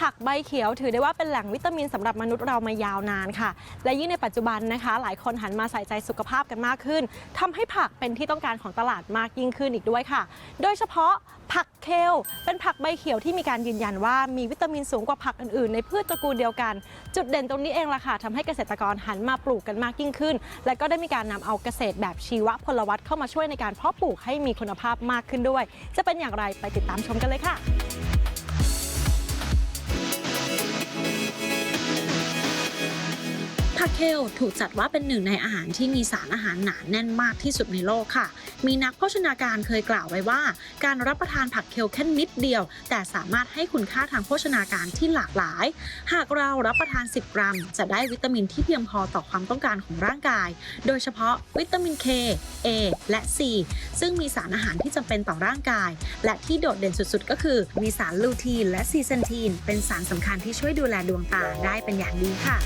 ผักใบเขียวถือได้ว่าเป็นแหล่งวิตามินสำหรับมนุษย์เรามายาวนานค่ะ และยิ่งในปัจจุบันนะคะ หลายคนหันมาใส่ใจสุขภาพกันมากขึ้นทำให้ผักเป็นที่ต้องการของตลาดมากยิ่งขึ้นอีกด้วยค่ะ โดยเฉพาะผักเคลเป็นผักใบเขียวที่มีการยืนยันว่ามีวิตามินสูงกว่าผักอื่นๆ ในพืชตระกูลเดียวกัน จุดเด่นตรงนี้เองล่ะค่ะทำให้เกษตรกรหันมาปลูกกันมากยิ่งขึ้น และก็ได้มีการนำเอาเกษตรแบบชีวพลวัตเข้ามาช่วยในการเพาะปลูกให้มีคุณภาพมากขึ้นด้วย จะเป็นอย่างไรไปติดตามชมกันเลยค่ะ ผักเคลถูกจัดว่าเป็นหนึ่งในอาหารที่มีสารอาหารหนาแน่นมากที่สุดในโลกค่ะ มีนักโภชนาการเคยกล่าวไว้ว่า การรับประทานผักเคลแค่นิดเดียว แต่สามารถให้คุณค่าทางโภชนาการที่หลากหลาย หากเรารับประทาน 10 กรัม จะได้วิตามินที่เพียงพอต่อความต้องการของร่างกาย โดยเฉพาะวิตามิน K A และ C ซึ่งมีสารอาหารที่จำเป็นต่อร่างกาย และที่โดดเด่นสุดๆ ก็คือ มีสารลูทีนและซีเซนทีน เป็นสารสำคัญที่ช่วยดูแลดวงตาได้เป็นอย่างดีค่ะ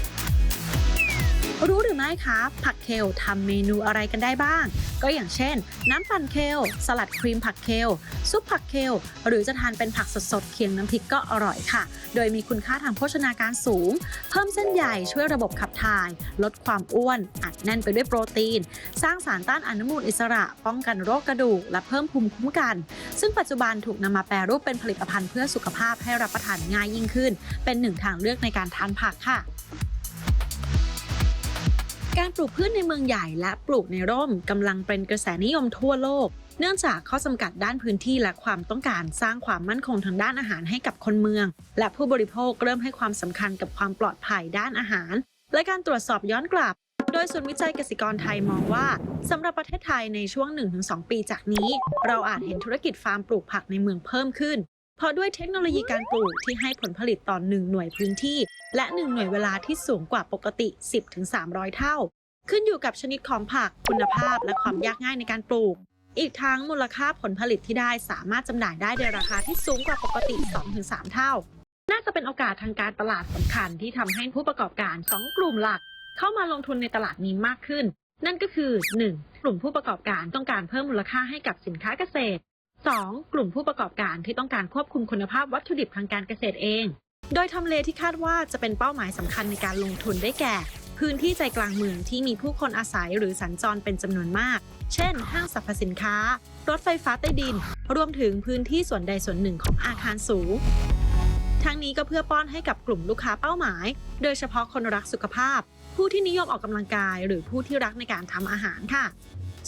รู้หรือไม่คะ ผักเคลทำเมนูอะไรกันได้บ้าง ก็อย่างเช่น น้ำปั่นเคลสลัดครีมผักเคลซุปผักเคลหรือจะทานเป็นผักสดๆ เคียงน้ำพริกก็อร่อยค่ะ โดยมีคุณค่าทางโภชนาการสูง เพิ่มเส้นใยช่วยระบบขับถ่าย ลดความอ้วน อัดแน่นไปด้วยโปรตีน สร้างสารต้านอนุมูลอิสระ ป้องกันโรคกระดูก และเพิ่มภูมิคุ้มกัน ซึ่งปัจจุบันถูกนำมาแปรรูปเป็นผลิตภัณฑ์เพื่อสุขภาพให้รับประทานง่ายยิ่งขึ้น เป็นหนึ่งทางเลือกในการทานผักค่ะ การปลูกพืชในเมืองใหญ่และปลูกในร่มกำลังเป็นกระแสนิยมทั่วโลก เนื่องจากข้อจำกัดด้านพื้นที่และความต้องการสร้างความมั่นคงทางด้านอาหารให้กับคนเมือง และผู้บริโภคเริ่มให้ความสำคัญกับความปลอดภัยด้านอาหาร และการตรวจสอบย้อนกลับ โดยศูนย์วิจัยเกษตรกรไทยมองว่าสำหรับประเทศไทยในช่วง 1-2 ปีจากนี้ เราอาจเห็นธุรกิจฟาร์มปลูกผักในเมืองเพิ่มขึ้น เพราะด้วยเทคโนโลยีการปลูกที่ให้ผลผลิตต่อ1หน่วยพื้นที่ และ 1 หน่วยเวลาที่สูงกว่าปกติ 10-300 เท่า ขึ้นอยู่กับชนิดของผักคุณภาพและความยากง่ายในการปลูก อีกทั้งมูลค่าผลผลิตที่ได้สามารถจำหน่ายได้ในราคาที่สูงกว่าปกติ 2-3 เท่า น่าจะเป็นโอกาสทางการตลาดสำคัญที่ทำให้ผู้ประกอบการ 2 กลุ่มหลัก เข้ามาลงทุนในตลาดนี้มากขึ้น นั่นก็คือ 1. กลุ่มผู้ประกอบการต้องการเพิ่มมูลค่าให้กับสินค้าเกษตร 2. กลุ่มผู้ประกอบการที่ต้องการควบคุมคุณภาพวัตถุดิบทางการเกษตรเอง โดยทำเลที่คาดว่าจะเป็นเป้าหมายสำคัญในการลงทุนได้แก่ พื้นที่ใจกลางเมืองที่มีผู้คนอาศัยหรือสัญจรเป็นจำนวนมาก เช่น ห้างสรรพสินค้า รถไฟฟ้าใต้ดิน รวมถึงพื้นที่ส่วนใดส่วนหนึ่งของอาคารสูงทั้งนี้ก็เพื่อป้อนให้กับกลุ่มลูกค้าเป้าหมาย โดยเฉพาะคนรักสุขภาพ ผู้ที่นิยมออกกำลังกาย หรือผู้ที่รักในการทำอาหารค่ะ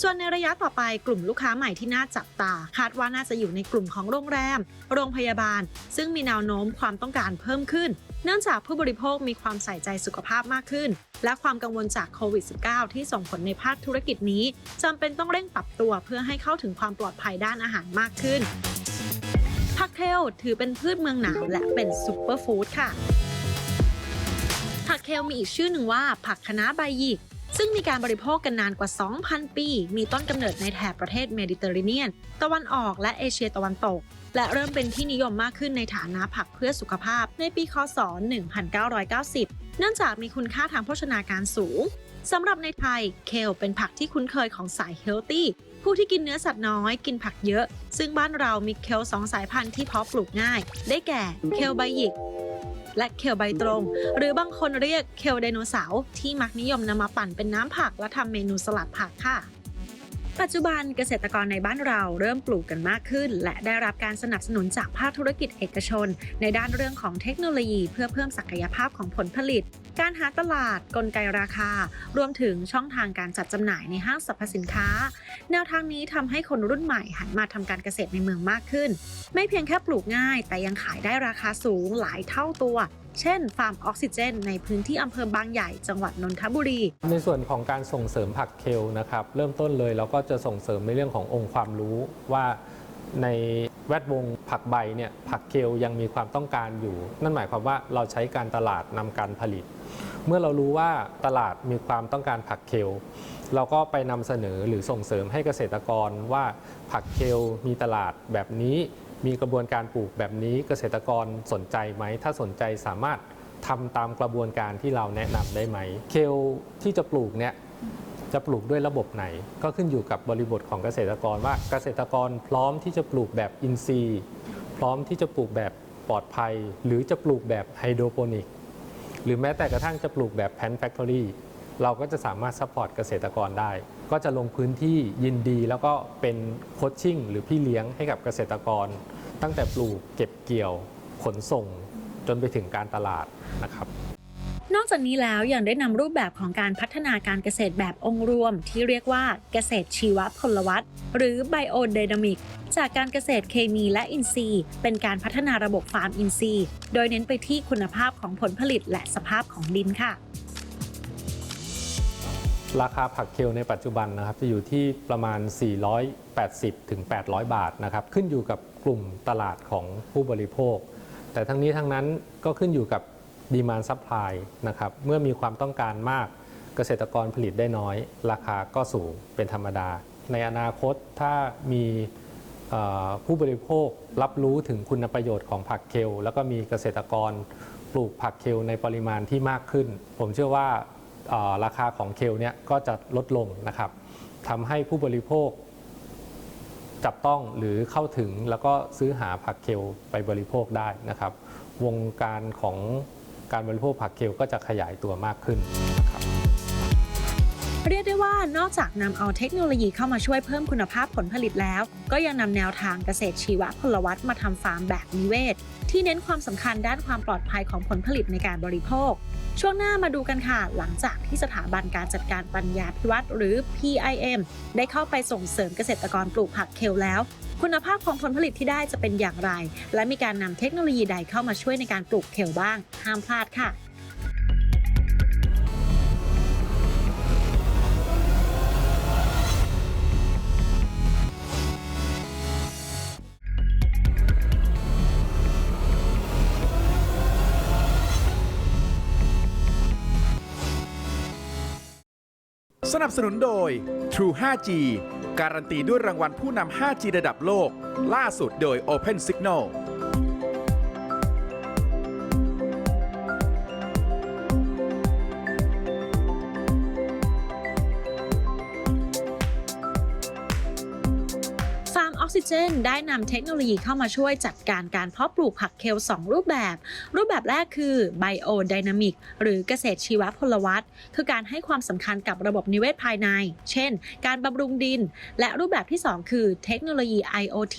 ส่วนในระยะต่อไปกลุ่มลูกค้าใหม่ที่น่าจับตา คาดว่าน่าจะอยู่ในกลุ่มของโรงแรม โรงพยาบาล ซึ่งมีแนวโน้มความต้องการเพิ่มขึ้น เนื่องจากผู้บริโภคมีความใส่ใจสุขภาพมากขึ้น และความกังวลจากโควิด -19 ที่ส่งผลในภาคธุรกิจนี้จำเป็นต้องเร่งปรับตัวเพื่อให้เข้าถึงความปลอดภัยด้านอาหารมากขึ้นผักเคลถือเป็นพืชเมืองหนาวและเป็นซุปเปอร์ฟู้ดค่ะผักเคลมีอีกชื่อหนึ่งว่า ผักคะน้าใบหยิก ซึ่งมีการบริโภคกันนานกว่า 2,000 ปี มีต้นกำเนิดในแถบประเทศเมดิเตอร์เรเนียน ตะวันออกและเอเชียตะวันตก และเริ่มเป็นที่นิยมมากขึ้นในฐานะผักเพื่อสุขภาพในปีคศ 1990 เนื่องจากมีคุณค่าทางโภชนาการสูงสำหรับในไทย เคลเป็นผักที่คุ้นเคยของสายเฮลตี้ ผู้ที่กินเนื้อสัตว์น้อยกินผักเยอะ ซึ่งบ้านเรามีเคลสองสายพันธุ์ที่เพาะปลูกง่าย ได้แก่ เคลใบหยิก และเคลใบตรง หรือบางคนเรียกเคลไดโนเสาร์ที่มักนิยมนำมาปั่นเป็นน้ำผักและทำเมนูสลัดผักค่ะ ปัจจุบันเกษตรกรในบ้านเราเริ่มปลูกกันมากขึ้น และได้รับการสนับสนุนจากภาคธุรกิจเอกชน ในด้านเรื่องของเทคโนโลยี เพื่อเพิ่มศักยภาพของผลผลิต การหาตลาด กลไกราคา รวมถึงช่องทางการจัดจำหน่ายในห้างสรรพสินค้า แนวทางนี้ทำให้คนรุ่นใหม่หันมาทำการเกษตรในเมืองมากขึ้น ไม่เพียงแค่ปลูกง่าย แต่ยังขายได้ราคาสูงหลายเท่าตัว เช่น ฟาร์มออกซิเจน ในพื้นที่อำเภอบางใหญ่จังหวัดนนทบุรี ในส่วนของการส่งเสริมผักเคลนะครับ เริ่มต้นเลยเราก็จะส่งเสริมในเรื่องขององค์ความรู้ว่าในแวดวงผักใบเนี่ยผักเคลยังมีความต้องการอยู่ นั่นหมายความว่าเราใช้การตลาดนำการผลิต เมื่อเรารู้ว่าตลาดมีความต้องการผักเคลเราก็ไปนำเสนอหรือส่งเสริมให้เกษตรกรว่าผักเคลมีตลาดแบบนี้ มีกระบวนการปลูกแบบนี้เกษตรกรสนใจไหม ถ้าสนใจสามารถทำตามกระบวนการที่เราแนะนำได้ไหม เคลที่จะปลูกเนี่ยจะปลูกด้วยระบบไหน ก็ขึ้นอยู่กับบริบทของเกษตรกรว่าเกษตรกรพร้อมที่จะปลูกแบบอินทรีย์ พร้อมที่จะปลูกแบบปลอดภัย หรือจะปลูกแบบไฮโดรโปนิก หรือแม้แต่กระทั่งจะปลูกแบบแพนแฟคทอรี่เราก็จะสามารถซัพพอร์ตเกษตรกรได้ ก็จะลงพื้นที่ยินดีแล้วก็เป็นโคชชิ่งหรือพี่เลี้ยงให้กับเกษตรกร ตั้งแต่ปลูกเก็บเกี่ยวขนส่งจนไปถึงการตลาดนะครับนอกจากนี้แล้วยังได้นำรูปแบบของการพัฒนาการเกษตรแบบองค์รวม ที่เรียกว่าเกษตรชีวพลวัตหรือ Biodynamic จากการเกษตรเคมีและอินทรีย์ เป็นการพัฒนาระบบฟาร์มอินทรีย์ โดยเน้นไปที่คุณภาพของผลผลิตและสภาพของดินค่ะ ราคาผักเคลในปัจจุบันนะครับจะอยู่ที่ประมาณ 480ถึง800 บาทนะครับขึ้นอยู่กับกลุ่มตลาดของผู้บริโภค แต่ทั้งนี้ทั้งนั้นก็ขึ้นอยู่กับดีมานซัพพลายนะครับเมื่อมีความต้องการมากเกษตรกรผลิตได้น้อย ราคาก็สูงเป็นธรรมดา ในอนาคตถ้ามีผู้บริโภครับรู้ถึงคุณประโยชน์ของผักเคล แล้วก็มีเกษตรกรปลูกผักเคลในปริมาณที่มากขึ้น ผมเชื่อว่า ราคาของเคลเนี่ยก็จะลดลงนะครับทำให้ผู้บริโภค จับต้องหรือเข้าถึงแล้วก็ซื้อหาผักเคลไปบริโภคได้นะครับ วงการของการบริโภคผักเคลก็จะขยายตัวมากขึ้น เรียกได้ว่านอกจากนำเอาเทคโนโลยีเข้ามาช่วยเพิ่มคุณภาพผลผลิตแล้ว ก็ยังนำแนวทางเกษตรชีวพลวัตมาทำฟาร์มแบบนิเวศ ที่เน้นความสำคัญด้านความปลอดภัยของผลผลิตในการบริโภค ช่วงหน้ามาดูกันค่ะ หลังจากที่สถาบันการจัดการปัญญาพิวัตรหรือ PIM ได้เข้าไปส่งเสริมเกษตรกรปลูกผักเคลแล้ว คุณภาพของผลผลิตที่ได้จะเป็นอย่างไร และมีการนำเทคโนโลยีใดเข้ามาช่วยในการปลูกเคลบ้าง ห้ามพลาดค่ะ สนับสนุนโดย True 5G การันตีด้วยรางวัลผู้นำ 5G ระดับโลก ล่าสุดโดย Open Signal ออกซิเจน ได้นำเทคโนโลยีเข้ามาช่วยจัดการการเพาะปลูกผักเคล 2 รูปแบบ รูปแบบแรกคือ Biodynamic หรือเกษตรชีวพลวัตคือการให้ความสำคัญกับระบบนิเวศภายใน เช่น การบำรุงดิน และรูปแบบที่ 2 คือเทคโนโลยี IoT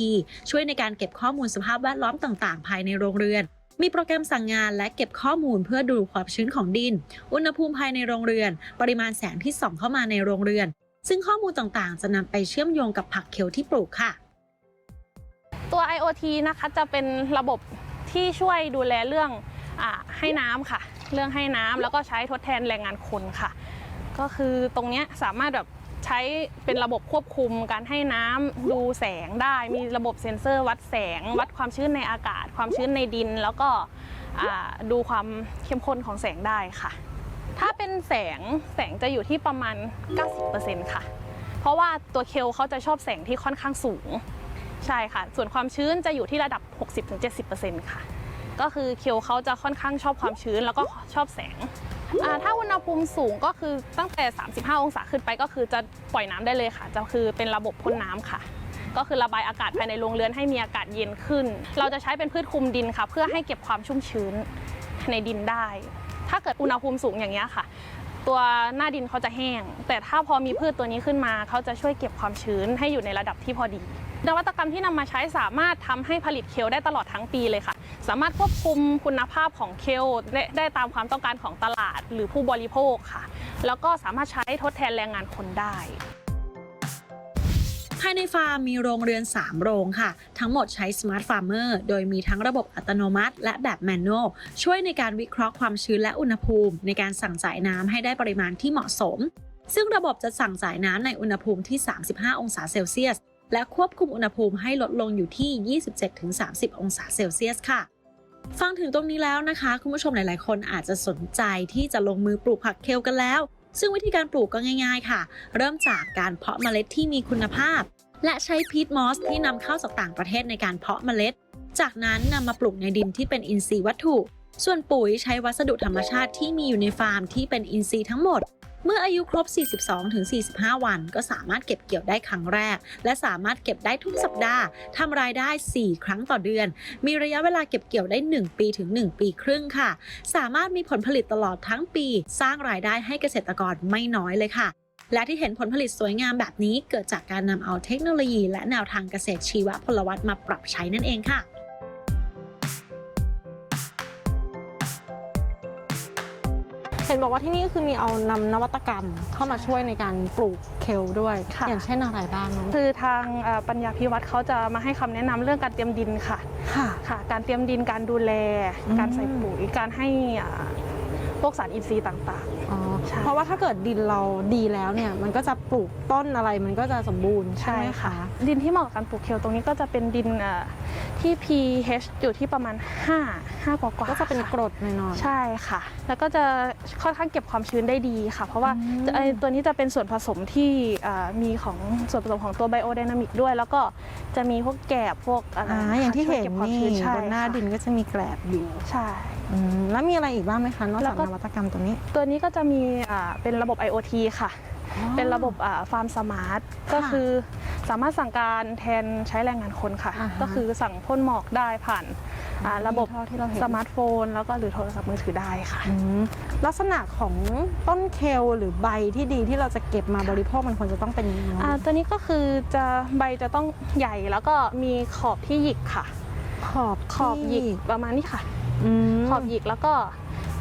ช่วยในการเก็บข้อมูลสภาพแวดล้อมต่างๆ ภายในโรงเรือนมีโปรแกรมสั่งงานและเก็บข้อมูลเพื่อดูความชื้นของดิน อุณหภูมิภายในโรงเรือน ปริมาณแสงที่ส่องเข้ามาในโรงเรือน ซึ่งข้อมูลต่างๆ จะนำไปเชื่อมโยงกับผักเคลที่ปลูกค่ะ ตัว IoT นะคะจะเป็นระบบที่ช่วยดูแลเรื่องอให้น้ำค่ะ เรื่องให้น้ำแล้วก็ใช้ทดแทนแรงงานคนค่ะ ก็คือตรงนี้สามารถแบบใช้เป็นระบบควบคุมการให้น้ำดูแสงได้ มีระบบเซ็นเซอร์วัดแสง วัดความชื้นในอากาศ ความชื้นในดิน แล้วก็ดูความเข้มข้นของแสงได้ค่ะ ถ้าเป็นแสงแสงจะอยู่ที่ประมาณ 90%ค่ะ เพราะว่าตัวเคลเขาจะชอบแสงที่ค่อนข้างสูง ใช่ค่ะ ส่วนความชื้นจะอยู่ที่ระดับ 60-70%ค่ะ ก็คือเคลเขาจะค่อนข้างชอบความชื้นแล้วก็ชอบแสงอ่าถ้าอุณหภูมิสูงก็คือตั้งแต่ 35 องศาขึ้นไปก็คือจะปล่อยน้ำได้เลยค่ะ จะคือเป็นระบบพ่นน้ำค่ะ ก็คือระบายอากาศภายในโรงเรือนให้มีอากาศเย็นขึ้น เราจะใช้เป็นพืชคลุมดินค่ะ เพื่อให้เก็บความชุ่มชื้นในดินได้ ถ้าเกิดอุณหภูมิสูงอย่างนี้ยค่ะ ตัวหน้าดินเขาจะแห้ง แต่ถ้าพอมีพืชตัวนี้ขึ้นมาเขาจะช่วยเก็บความชื้นให้อยู่ในระดับที่พอดี นวัตกรรมที่นำมาใช้สามารถทำให้ผลิตเคลได้ตลอดทั้งปีเลยค่ะ สามารถควบคุมคุณภาพของเคลได้ได้ตามความต้องการของตลาดหรือผู้บริโภคค่ะ แล้วก็สามารถใช้ทดแทนแรงงานคนได้ ภายในฟาร์มมีโรงเรือน 3 โรงค่ะ ทั้งหมดใช้ Smart Farmer โดยมีทั้งระบบอัตโนมัติ และแบบแมนนวลช่วยในการวิเคราะห์ความชื้นและอุณหภูมิ ในการสั่งจ่ายน้ำให้ได้ปริมาณที่เหมาะสม ซึ่งระบบจะสั่งจ่ายน้ำในอุณหภูมิที่ 35 องศาเซลเซียส และควบคุมอุณหภูมิให้ลดลงอยู่ที่ 27-30 องศาเซลเซียสค่ะ ฟังถึงตรงนี้แล้วนะคะ คุณผู้ชมหลาย ๆ คนอาจจะสนใจที่จะลงมือปลูกผักเคลกันแล้ว ซึ่งวิธีการปลูกก็ง่าย ๆ ค่ะ เริ่มจากการเพาะเมล็ดที่มีคุณภาพ และใช้พีทมอสที่นำเข้าจากต่างประเทศในการเพาะเมล็ด จากนั้นนำมาปลูกในดินที่เป็นอินทรีย์วัตถุ ส่วนปุ๋ยใช้วัสดุธรรมชาติที่มีอยู่ในฟาร์มที่เป็นอินทรีย์ทั้งหมด เมื่ออายุครบ 42-45 วัน ก็สามารถเก็บเกี่ยวได้ครั้งแรก และสามารถเก็บได้ทุกสัปดาห์ทำรายได้ 4 ครั้งต่อเดือน มีระยะเวลาเก็บเกี่ยวได้ 1 ปีถึง 1 ปีครึ่งค่ะ สามารถมีผลผลิตตลอดทั้งปี สร้างรายได้ให้เกษตรกรไม่น้อยเลยค่ะและที่เห็นผลผลิตสวยงามแบบนี้เกิดจากการนำเอาเทคโนโลยี และแนวทางเกษตรชีวพลวัตมาปรับใช้นั่นเองค่ะ นบอกว่าที่นี่ก็คือมีเอานำนวัตกรรมเข้ามาช่วยในการปลูกเคลด้วย ค่ะ อย่างเช่นอะไรบ้างน้องคือทางเอ่อปัญญาพิวัตรเขาจะมาให้คำแนะนำเรื่องการเตรียมดินค่ะ ค่ะ ค่ะ การเตรียมดินการดูแล อืม การใส่ปุ๋ยการให้อ่าพวกสารอินทรีย์ต่าง อ๋อใช่เพราะว่าถ้าเกิดดินเราดีแล้วเนี่ย มันก็จะปลูกต้นอะไรมันก็จะสมบูรณ์ๆใช่ไหมคะดินที่เหมาะกับการปลูกเคลตรงนี้ก็จะเป็นดินเอ่อ ที่ pH อยู่ที่ประมาณ 5 5 กว่ากว่าก็จะเป็นกรดหน่อยๆ ใช่ค่ะ แล้วก็จะค่อนข้างเก็บความชื้นได้ดีค่ะ เพราะว่าอืมจะไอ้ตัวนี้จะเป็นส่วนผสมที่อ่ามีของส่วนผสมของตัวไบโอไดนามิกด้วย แล้วก็จะมีพวกแกบพวกอะไรอ่าอย่างที่ช่วเห็นก็บความนี่ชื้ใช่บนหน้าค่ะดินก็จะมีแกลบอยู่ใช่อืมแล้วมีอะไรอีกบ้างไหมคะนอกแล้จากวก็นวัตกรรมตัวนี้ ตัวนี้ก็จะมีอ่าเป็นระบบ IoT ค่ะ เป็นระบบฟาร์มสมาร์ทก็คือสามารถสั่งการแทนใช้แรงงานคนค่ะอ่าฮะก็คือสั่งพ่นหมอกได้ผ่านอ่าระบบเท่าที่เราเห็นสมาร์ทโฟน แล้วก็หรือโทรศัพท์มือถือได้ค่ะอืมลักษณะของต้นเคลหรือใบที่ดีที่เราจะเก็บมาบริโภคมันควรจะต้องเป็นยังไงอ่าตัวนี้ก็คือจะใบจะต้องใหญ่แล้วก็มีขอบที่หยิกค่ะ ขอบขอบหยิกประมาณนี้ค่ะมขอบหยิกแล้วก็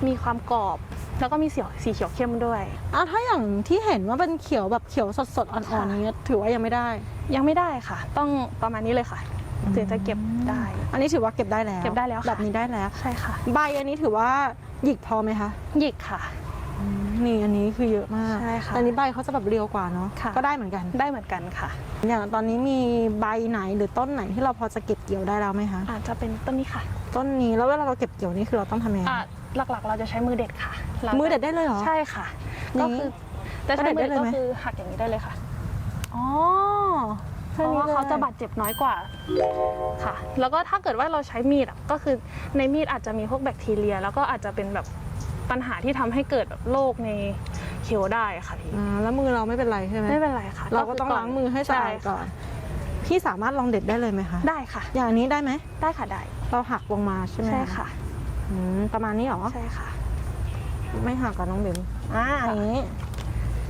มีความกรอบ แล้วก็มีสีสีเขียวเข้มด้วย อะถ้าอย่างที่เห็นว่าเป็นเขียวแบบเขียวสดๆอ่อนค่ะๆอย่างเงี้ยถือว่ายังไม่ได้ ยังไม่ได้ค่ะ ต้องประมาณนี้เลยค่ะถึงจะเก็บได้ อันนี้ถือว่าเก็บได้แล้วเก็บได้แล้วค่ะแบบนี้ได้แล้วใช่ค่ะ ใบอันนี้ถือว่าหยิกพอไหมคะหยิกค่ะนี่อันนี้คือเยอะมากใช่ค่ะแต่อันนี้ใบเขาจะแบบเรียวกว่าเนาะค่ะก็ได้เหมือนกันได้เหมือนกันค่ะ อย่างตอนนี้มีใบไหนหรือต้นไหนที่เราพอจะเก็บเกี่ยวได้แล้วไหมคะอาจจะเป็นต้นนี้ค่ะ ต้นนี้แล้วเวลาเราเก็บเกี่ยวนี่คือเราต้องทำยังไงอ่า หลักๆ เราจะใช้มือเด็ดค่ะราจะมือเด็ดได้เลยเหรอ ใช่ค่ะ นี่ก็คือจะใช้มือเด็ดก็เด็ดได้เลยก็ไหม คือหักอย่างนี้ได้เลยค่ะ อ๋อเพราะว่าเขาจะบาดเจ็บน้อยกว่าค่ะ แล้วก็ถ้าเกิดว่าเราใช้มีดอะก็คือในมีดอาจจะมีพวกแบคทีเรีย แล้วก็อาจจะเป็นแบบปัญหาที่ทำให้เกิดแบบโรคในเคียวได้ค่ะพี่อ่าแล้วมือเราไม่เป็นไรใช่ไหมไม่เป็นไรค่ะเราก็ต้องล้างมือให้สะอาดก่อน พี่สามารถลองเด็ดได้เลยไหมคะ ได้ค่ะ อย่างอันนี้ได้ไหม ได้ค่ะได้ เราหักลงมาใช่ไหมใช่ค่ะ อืมประมาณนี้เหรอ ใช่ค่ะ ไม่หักกับน้องเบมอ่าอย่างนี้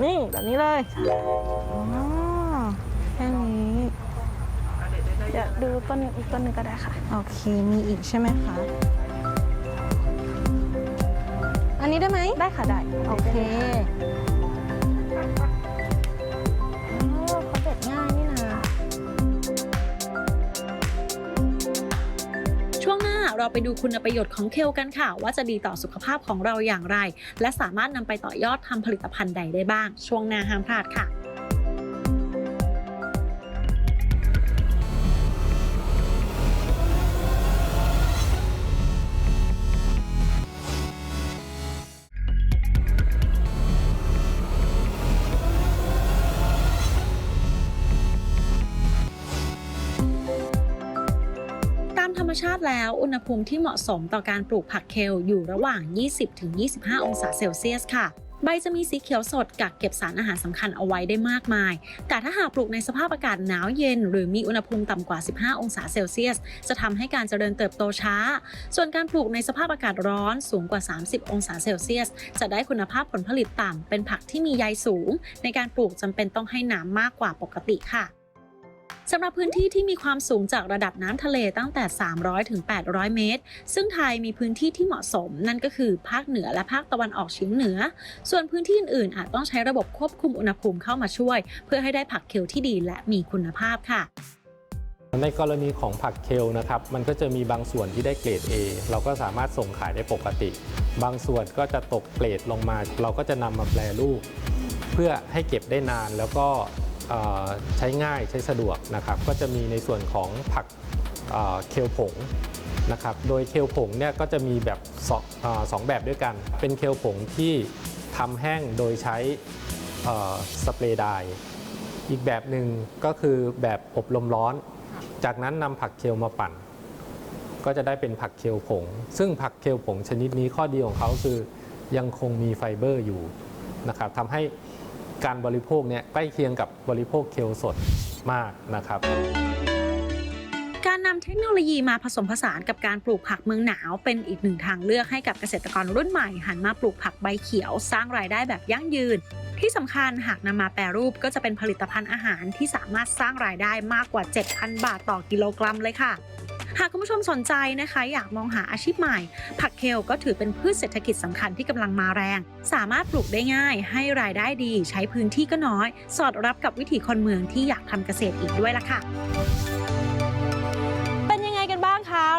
นี่แบบนี้เลยอ๋อแค่นี้ เดี๋ยวดูต้นอีกต้นหนึ่งก็ได้ค่ะ โอเค มีอีกใช่ไหมคะ อันนี้ได้ไหม ได้ค่ะได้ โอเค เราไปดูคุณประโยชน์ของเคลกันค่ะ ว่าจะดีต่อสุขภาพของเราอย่างไร และสามารถนำไปต่อยอดทำผลิตภัณฑ์ใดได้บ้าง ช่วงหน้าห้ามพลาดค่ะาติแล้ว อุณหภูมิที่เหมาะสมต่อการปลูกผักเคลอยู่ระหว่าง 20-25 องศาเซลเซียสค่ะใบจะมีสีเขียวสดกักเก็บสารอาหารสำคัญเอาไว้ได้มากมาย แต่ถ้าหากปลูกในสภาพอากาศหนาวเย็น หรือมีอุณหภูมิต่ำกว่า 15 องศาเซลเซียส จะทำให้การเจริญเติบโตช้า ส่วนการปลูกในสภาพอากาศร้อนสูงกว่า 30 องศาเซลเซียส จะได้คุณภาพผลผลิตต่ำ เป็นผักที่มีใยสูง ในการปลูกจำเป็นต้องให้น้ำมากกว่าปกติค่ะ สำหรับพื้นที่ที่มีความสูงจากระดับน้ำทะเลตั้งแต่ 300 ถึง 800 เมตร ซึ่งไทยมีพื้นที่ที่เหมาะสม นั่นก็คือภาคเหนือและภาคตะวันออกเฉียงเหนือ ส่วนพื้นที่อื่นๆอาจต้องใช้ระบบควบคุมอุณหภูมิเข้ามาช่วย เพื่อให้ได้ผักเคลที่ดีและมีคุณภาพค่ะในกรณีของผักเคลนะครับ มันก็จะมีบางส่วนที่ได้เกรด A เราก็สามารถส่งขายได้ปกติ บางส่วนก็จะตกเกรดลงมา เราก็จะนำมาแปรรูป เพื่อให้เก็บได้นานแล้วก็ ใช้ง่ายใช้สะดวกนะครับก็จะมีในส่วนของผักเคลผงนะครับโดยเคลผงเนี่ยก็จะมีแบบสองสองแบบด้วยกัน เป็นเคลผงที่ทำแห้งโดยใช้สเปรย์ไดร์อีกแบบหนึ่งก็คือแบบอบลมร้อน จากนั้นนำผักเคลมาปั่น ก็จะได้เป็นผักเคลผง ซึ่งผักเคลผงชนิดนี้ข้อดีของเขาคือยังคงมีไฟเบอร์อยู่นะครับทำให้ การบริโภคเนี่ยใกล้เคียงกับบริโภคเคลสดมากนะครับการนำเทคโนโลยีมาผสมผสานกับการปลูกผักเมืองหนาว เป็นอีกหนึ่งทางเลือกให้กับเกษตรกรรุ่นใหม่ หันมาปลูกผักใบเขียว สร้างรายได้แบบยั่งยืน ที่สำคัญหากนำมาแปรรูปก็จะเป็นผลิตภัณฑ์อาหารที่สามารถสร้างรายได้มากกว่า 7,000 บาทต่อกิโลกรัมเลยค่ะ หากคุณผู้ชมสนใจนะคะ อยากมองหาอาชีพใหม่ ผักเคลก็ถือเป็นพืชเศรษฐกิจสำคัญที่กำลังมาแรง สามารถปลูกได้ง่าย ให้รายได้ดี ใช้พื้นที่ก็น้อย สอดรับกับวิถีคนเมืองที่อยากทำเกษตรอีกด้วยล่ะค่ะ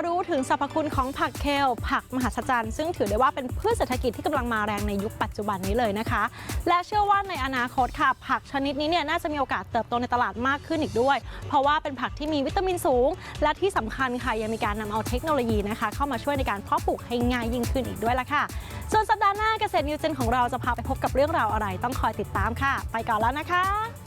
รู้ถึงสรรพคุณของผักเคล ผักมหัศจรรย์ ซึ่งถือได้ว่าเป็นพืชเศรษฐกิจที่กำลังมาแรงในยุคปัจจุบันนี้เลยนะคะ และเชื่อว่าในอนาคตค่ะ ผักชนิดนี้เนี่ยน่าจะมีโอกาสเติบโตในตลาดมากขึ้นอีกด้วย เพราะว่าเป็นผักที่มีวิตามินสูง และที่สำคัญค่ะยังมีการนำเอาเทคโนโลยีนะคะ เข้ามาช่วยในการเพาะปลูกให้ง่ายยิ่งขึ้นอีกด้วยละค่ะส่วนสัปดาห์หน้าเกษตรนิวเจนของเราจะพาไปพบกับเรื่องราวอะไร ต้องคอยติดตามค่ะ ไปก่อนแล้วนะคะ